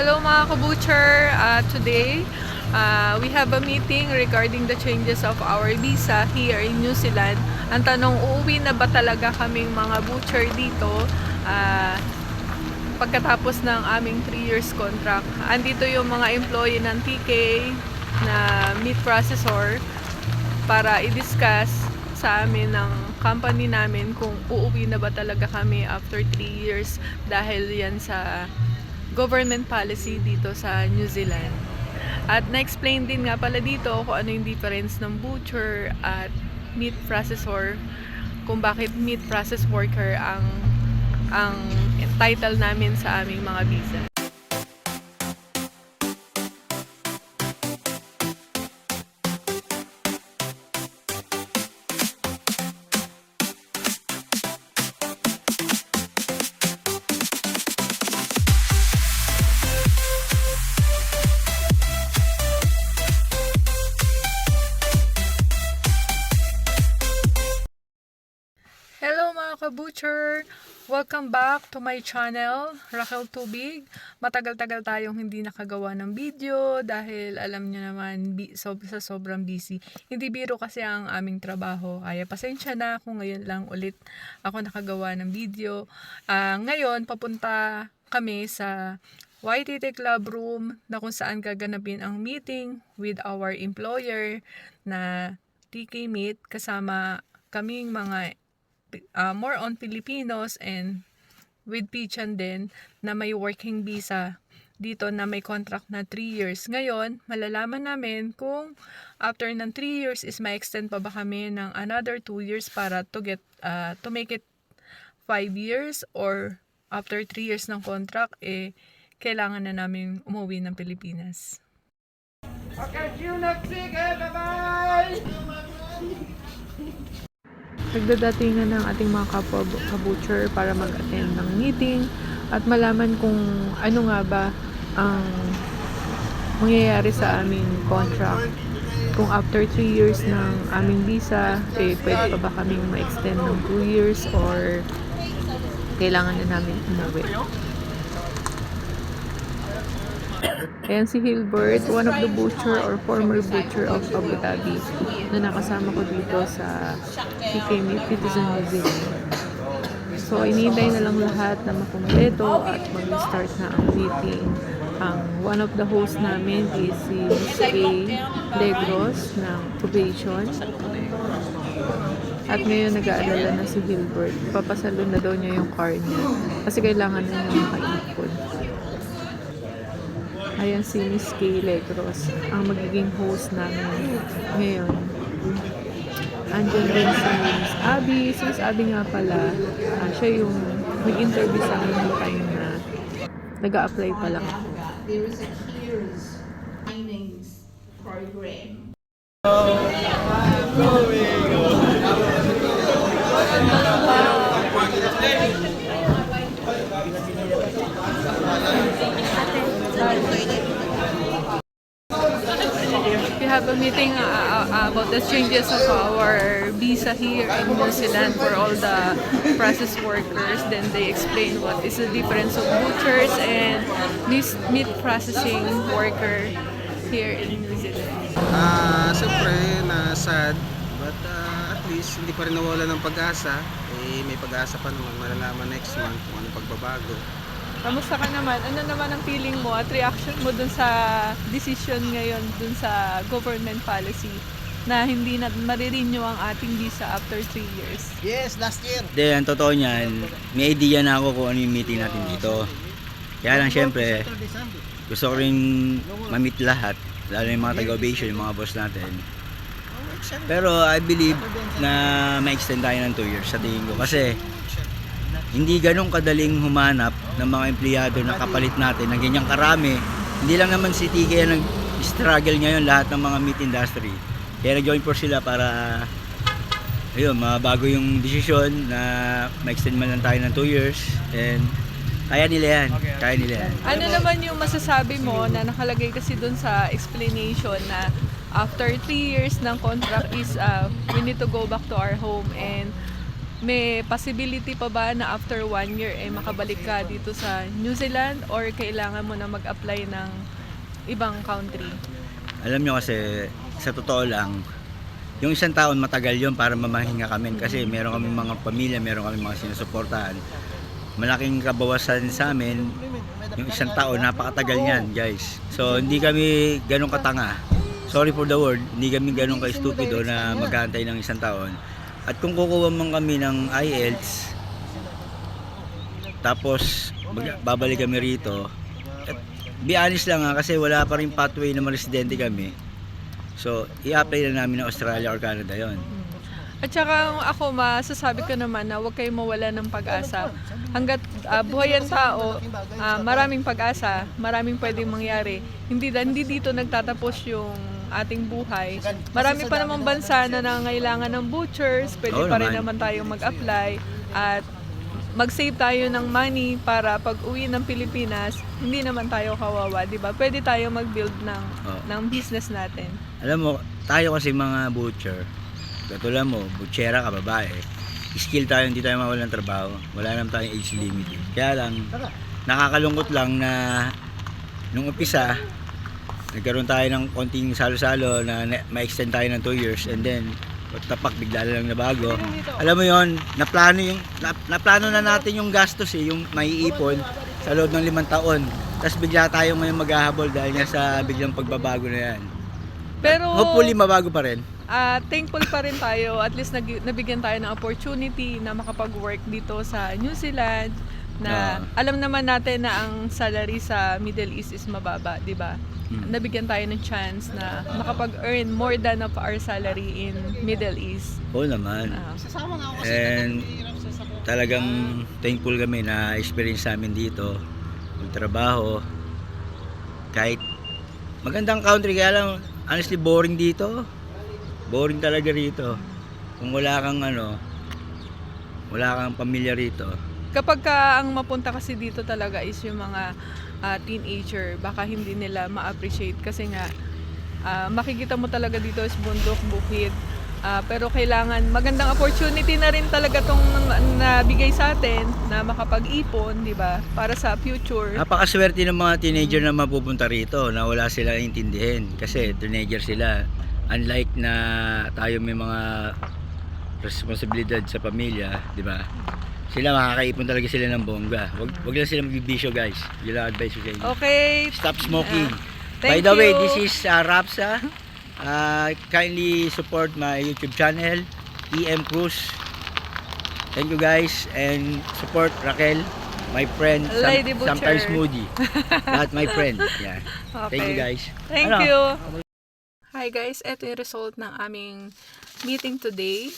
Hello mga kabutcher! Uh, today, uh, we have a meeting regarding the changes of our visa here in New Zealand. Ang tanong, uuwi na ba talaga kaming mga butcher dito uh, pagkatapos ng aming 3 years contract? Andito yung mga employee ng TK na meat processor para i-discuss sa amin ng company namin kung uuwi na ba talaga kami after 3 years dahil yan sa government policy dito sa New Zealand. At na-explain din nga pala dito kung ano yung difference ng butcher at meat processor kung bakit meat process worker ang ang title namin sa aming mga visa. Ka-butcher! Welcome back to my channel, Raquel Tubig. Matagal-tagal tayong hindi nakagawa ng video dahil alam nyo naman so, sa sobrang busy. Hindi biro kasi ang aming trabaho. Kaya pasensya na kung ngayon lang ulit ako nakagawa ng video. Ah, ngayon, papunta kami sa YTT Club Room na kung saan gaganapin ang meeting with our employer na TK Meet kasama kaming mga uh, more on Filipinos and with Pichan din na may working visa dito na may contract na 3 years. Ngayon, malalaman namin kung after ng 3 years is may extend pa ba kami ng another 2 years para to get uh, to make it 5 years or after 3 years ng contract eh kailangan na namin umuwi ng Pilipinas. Okay, you next week? Bye-bye! Nagdadatingan ng ating mga kapwa kabutcher para mag-attend ng meeting at malaman kung ano nga ba ang mangyayari sa aming contract. Kung after 3 years ng aming visa, eh, pwede pa ba kaming ma-extend ng 2 years or kailangan na namin umuwi. Ayan si Hilbert, one of the butcher or former butcher of Abu Dhabi na nakasama ko dito sa PK New Zealand. So, inintay na lang lahat na makumpleto at mag-start na ang meeting. Ang one of the hosts namin is si Ms. A. Legros ng probation. At ngayon nag-aalala na si Hilbert. Papasalo na daw niya yung car niya. Kasi kailangan na niya makaipon. Ayan si Miss Kay Legros, ang magiging host namin ngayon. Andyan din si Miss Abby. Si Miss Abby nga pala, ah, siya yung nag-interview sa amin ng time na nag-a-apply pa lang ako. There is a CARES program. We have a meeting uh, uh, about the changes of our visa here in New Zealand for all the process workers. Then they explain what is the difference of butchers and meat processing worker here in New Zealand. Ah, siyempre, na sad. But ah, at least, hindi pa rin nawala ng pag-asa. Eh, may pag-asa pa naman. Malalaman next month kung anong pagbabago. Kamusta ka naman? Ano naman ang feeling mo at reaction mo dun sa decision ngayon dun sa government policy na hindi na marirenew ang ating visa after 3 years? Yes, last year. Hindi, ang totoo niyan, may idea na ako kung ano yung meeting natin dito. Kaya lang syempre, gusto ko rin ma-meet lahat, lalo yung mga taga-ovation, yung mga boss natin. Pero I believe na ma-extend tayo ng 2 years sa tingin ko. Kasi hindi ganun kadaling humanap ng mga empleyado na kapalit natin ng ganyang karami. Hindi lang naman si TK ang nag-struggle ngayon lahat ng mga meat industry. Kaya nag-join force sila para ayun, mabago yung desisyon na ma-extend man lang tayo ng 2 years and kaya nila yan. Kaya nila yan. Ano naman yung masasabi mo na nakalagay kasi dun sa explanation na after 3 years ng contract is uh, we need to go back to our home and may possibility pa ba na after one year eh makabalik ka dito sa New Zealand or kailangan mo na mag-apply ng ibang country? Alam nyo kasi, sa totoo lang, yung isang taon matagal yon para mamahinga kami kasi meron kami mga pamilya, meron kami mga sinusuportahan. Malaking kabawasan sa amin, yung isang taon, napakatagal niyan guys. So hindi kami ganun katanga. Sorry for the word, hindi kami ganun ka-stupido na maghahantay ng isang taon. At kung kukuha man kami ng IELTS, tapos babalik kami rito, at be honest lang ha, kasi wala pa rin pathway na residente kami. So, i-apply na namin ng Australia or Canada yon. At saka ako masasabi ko naman na huwag kayong mawala ng pag-asa. Hanggat ah, buhay ang tao, ah, maraming pag-asa, maraming pwedeng mangyari. Hindi, hindi dito nagtatapos yung ating buhay. Marami pa namang bansa na nangailangan ng butchers, pwede Oo pa rin naman. naman tayong mag-apply at mag-save tayo ng money para pag uwi ng Pilipinas, hindi naman tayo kawawa, di ba? Pwede tayo mag-build ng, Oo. ng business natin. Alam mo, tayo kasi mga butcher, katulad mo, butchera ka, babae, skill tayo, hindi tayo mawala ng trabaho. Wala naman tayong age limit. eh. Kaya lang, nakakalungkot lang na nung umpisa, nagkaroon tayo ng konting salo-salo na na- ma-extend tayo ng 2 years and then tapak bigla na lang nabago. Alam mo yon, naplano yung na, naplano na natin yung gastos eh, yung maiipon sa loob ng limang taon. Tapos bigla tayo ngayon maghahabol dahil nga sa biglang pagbabago na yan. Pero Hopefully mabago pa rin. Ah, thankful pa rin tayo. At least nag- nabigyan tayo ng opportunity na makapag-work dito sa New Zealand na Ah. alam naman natin na ang salary sa Middle East is mababa, 'di ba? Mm. Nabigyan tayo ng chance na makapag-earn more than of our salary in Middle East. Oo naman. Ah. And talagang thankful kami na experience namin dito. Magtrabaho. Kahit magandang country kaya lang honestly boring dito. Boring talaga rito. Kung wala kang ano, wala kang pamilya rito. Kapag ka ang mapunta kasi dito talaga is yung mga ah, teenager, baka hindi nila ma-appreciate kasi nga ah, makikita mo talaga dito is bundok, bukid. Ah, pero kailangan magandang opportunity na rin talaga tong nabigay sa atin na makapag-ipon, 'di ba? Para sa future. Napakaswerte ng mga teenager na mapupunta rito na wala sila intindihin kasi teenager sila. Unlike na tayo may mga responsibilidad sa pamilya, di ba? Sila makakaipon talaga sila ng bongga. Wag, wag lang sila magbibisyo guys. Yun lang advice ko sa inyo. Okay. Stop smoking. Ah, By the way, you. this is uh, Rapsa. Uh, kindly support my YouTube channel, EM Cruz. Thank you guys and support Raquel, my friend, some- sometimes moody. Not my friend. Yeah. Thank you Okay. guys. Thank Ano? you. Hi guys, ito yung result ng aming meeting today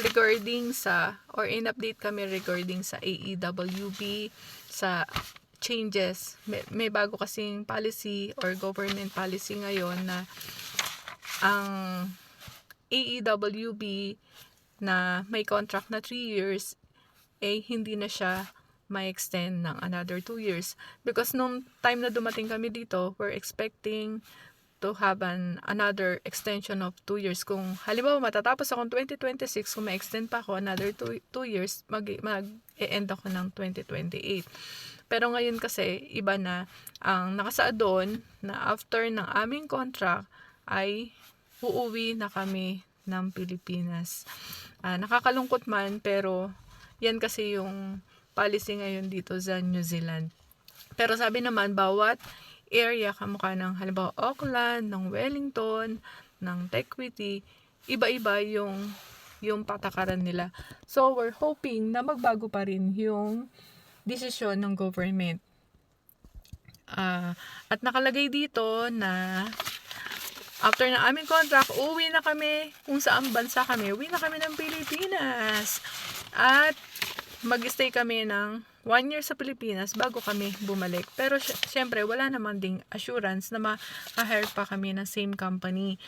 regarding sa or in-update kami regarding sa AEWB sa changes. May, may bago kasing policy or government policy ngayon na ang AEWB na may contract na 3 years eh hindi na siya may extend ng another 2 years because nung time na dumating kami dito we're expecting to have an another extension of 2 years kung halimbawa matatapos akong 2026 kung ma-extend pa ako another 2 years mag mag end ako ng 2028 pero ngayon kasi iba na ang nakasaad doon na after ng aming contract ay uuwi na kami ng Pilipinas. Ah, nakakalungkot man pero yan kasi yung policy ngayon dito sa New Zealand. Pero sabi naman bawat area kamukha ng halimbawa Auckland, ng Wellington, ng Tequity, iba-iba yung yung patakaran nila. So we're hoping na magbago pa rin yung desisyon ng government. Ah, at nakalagay dito na after ng aming contract, uwi na kami kung saan bansa kami. Uwi na kami ng Pilipinas. At mag-stay kami ng one year sa Pilipinas bago kami bumalik. Pero sy- syempre, wala naman ding assurance na ma-hire pa kami ng same company.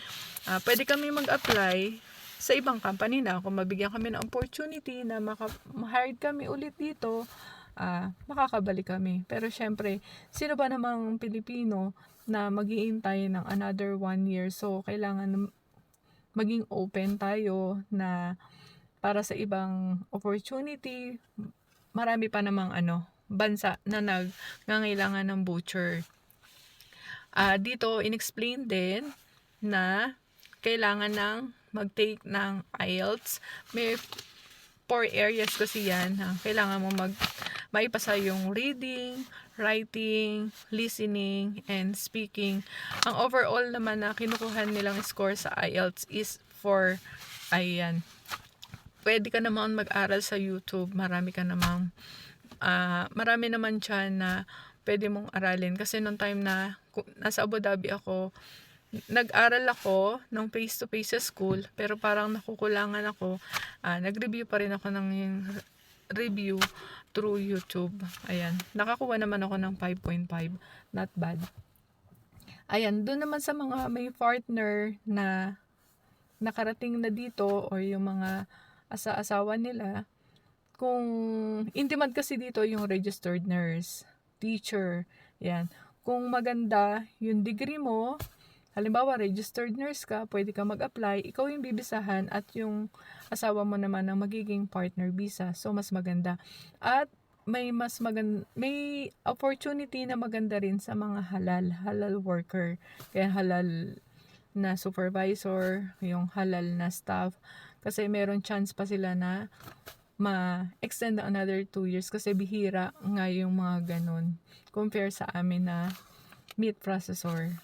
Ah, pwede kami mag-apply sa ibang company na kung mabigyan kami ng opportunity na maka- ma-hired kami ulit dito, ah, makakabalik kami. Pero syempre, sino ba namang Pilipino na maghihintay ng another one year? So, kailangan maging open tayo na para sa ibang opportunity. Marami pa namang ano, bansa na nagngangailangan ng butcher. Ah, dito, inexplain din na kailangan ng mag-take ng IELTS. May four areas kasi yan. Ha? Kailangan mo mag maipasa yung reading, writing, listening, and speaking. Ang overall naman na kinukuha nilang score sa IELTS is for, ayan, pwede ka naman mag-aral sa YouTube. Marami ka namang, ah, marami naman dyan na pwede mong aralin. Kasi nung time na nasa Abu Dhabi ako, nag-aral ako ng face-to-face sa school, pero parang nakukulangan ako. Ah, nag-review pa rin ako ng review through YouTube. Ayan. Nakakuha naman ako ng 5.5. Not bad. Ayan. Doon naman sa mga may partner na nakarating na dito or yung mga asa-asawa nila, kung in demand kasi dito yung registered nurse, teacher, yan. Kung maganda yung degree mo, halimbawa registered nurse ka, pwede ka mag-apply, ikaw yung bibisahan at yung asawa mo naman ang magiging partner visa. So mas maganda. At may mas maganda may opportunity na maganda rin sa mga halal, halal worker. Kaya halal na supervisor, yung halal na staff. Kasi meron chance pa sila na ma-extend another 2 years kasi bihira nga yung mga ganun compare sa amin na meat processor.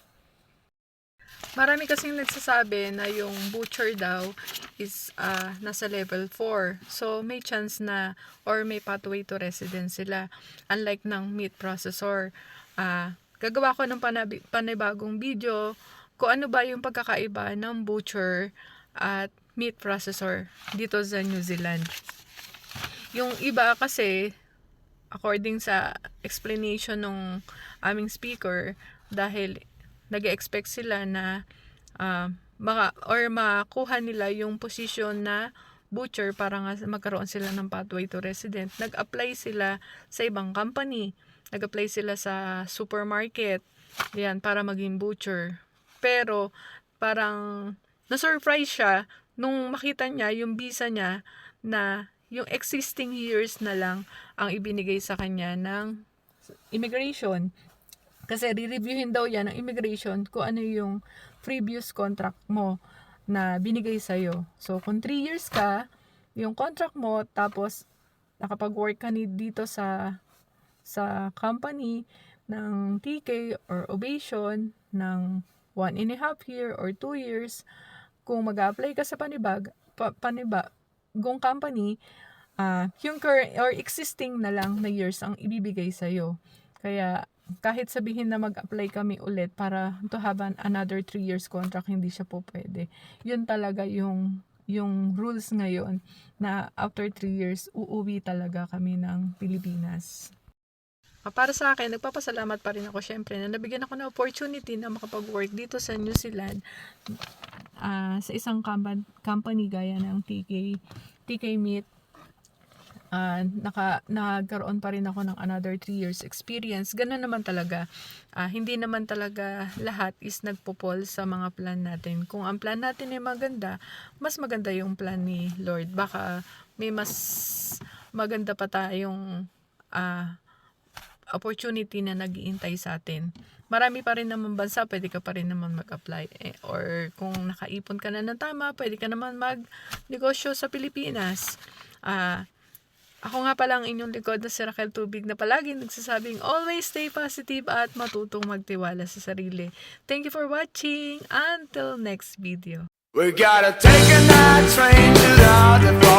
Marami kasing nagsasabi na yung butcher daw is ah, nasa level 4. So, may chance na or may pathway to residence sila. Unlike ng meat processor. Ah, gagawa ko ng panabi- panibagong video kung ano ba yung pagkakaiba ng butcher at meat processor dito sa New Zealand. Yung iba kasi, according sa explanation ng aming speaker, dahil nag expect sila na ah, maka, or makuha nila yung position na butcher para nga magkaroon sila ng pathway to resident. Nag-apply sila sa ibang company. Nag-apply sila sa supermarket. Yan, para maging butcher. Pero, parang, na-surprise siya nung makita niya yung visa niya na yung existing years na lang ang ibinigay sa kanya ng immigration. Kasi re-reviewin daw yan ng immigration kung ano yung previous contract mo na binigay sa'yo. So, kung 3 years ka, yung contract mo, tapos nakapag-work ka ni dito sa sa company ng TK or ovation ng one and a half year or two years, kung mag-apply ka sa panibag, pa, panibagong company, ah yung current or existing na lang na years ang ibibigay sa'yo. Kaya kahit sabihin na mag-apply kami ulit para to have an, another 3 years contract, hindi siya po pwede. Yun talaga yung yung rules ngayon na after 3 years, uuwi talaga kami ng Pilipinas. Ah, Para sa akin, nagpapasalamat pa rin ako syempre na nabigyan ako ng opportunity na makapag-work dito sa New Zealand ah, sa isang compa- company gaya ng TK, TK Meat. Ah, naka, nagkaroon pa rin ako ng another 3 years experience. Ganun naman talaga. Ah, hindi naman talaga lahat is nagpupol sa mga plan natin. Kung ang plan natin ay maganda, mas maganda yung plan ni Lord. Baka may mas maganda pa tayong ah, opportunity na nagiintay sa atin. Marami pa rin naman bansa, pwede ka pa rin naman mag-apply. Eh, or kung nakaipon ka na ng tama, pwede ka naman mag-negosyo sa Pilipinas. Ah, ako nga pala ang inyong likod na si Raquel Tubig na palagi nagsasabing always stay positive at matutong magtiwala sa sarili. Thank you for watching. Until next video. We gotta take a night train to the